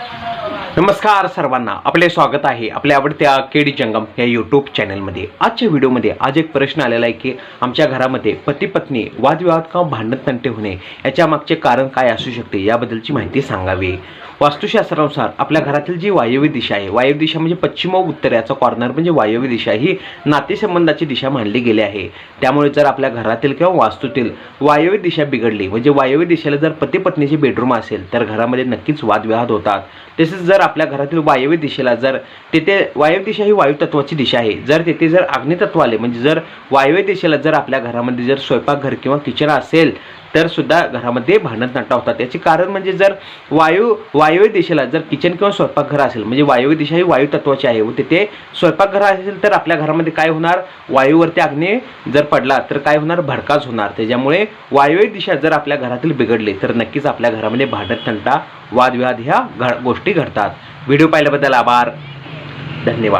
Thank you. नमस्कार सर्वांना. आपले स्वागत आहे आपल्या आवडत्या केडी जंगम या यूट्यूब चॅनलमध्ये आजच्या व्हिडिओमध्ये आज एक प्रश्न आलेला आहे की आमच्या घरामध्ये पती पत्नी वादविवाद किंवा भांडण तंटे होणे? याच्या मागचे कारण काय असू शकते? याबद्दलची माहिती सांगावी. वास्तुशास्त्रानुसार आपल्या घरातील जी वायव्य दिशा आहे वायव्य दिशा म्हणजे पश्चिम व उत्तर याचा कॉर्नर म्हणजे वायव्य दिशा ही नातेसंबंधाची दिशा मानली गेली आहे. त्यामुळे जर आपल्या घरातील किंवा वास्तूतील वायव्य दिशा बिघडली म्हणजे वायव्य दिशेला जर पती पत्नीचे बेडरूम असेल तर घरामध्ये नक्कीच वादविवाद होतात. तसेच जर आपल्या घरातील वायव्य दिशेला. जर तेथे वायव्य दिशा ही वायू तत्वाची दिशा आहे. जर तेथे जर अग्नितत्व आले म्हणजे जर वायव्य दिशेला जर आपल्या घरामध्ये जर स्वयंपाकघर किंवा किचन असेल तर सुद्धा घरामध्ये भांडण तंटा होतात याचे कारण म्हणजे जर वायू वायव्य दिशेला जर किचन किंवा स्वयंपाकघर असेल म्हणजे वायव्य दिशा ही वायू तत्वाची आहे व तिथे स्वयंपाकघर असेल तर आपल्या घरामध्ये काय होणार? वायूवरती अग्नी जर पडला तर काय होणार? भडकाच होणार. त्याच्यामुळे वायव्य दिशा जर आपल्या घरातील बिघडली तर नक्कीच आपल्या घरामध्ये भांडण तंटा वादविवाद ह्या घ गोष्टी घडतात. व्हिडिओ पाहिल्याबद्दल आभार. धन्यवाद.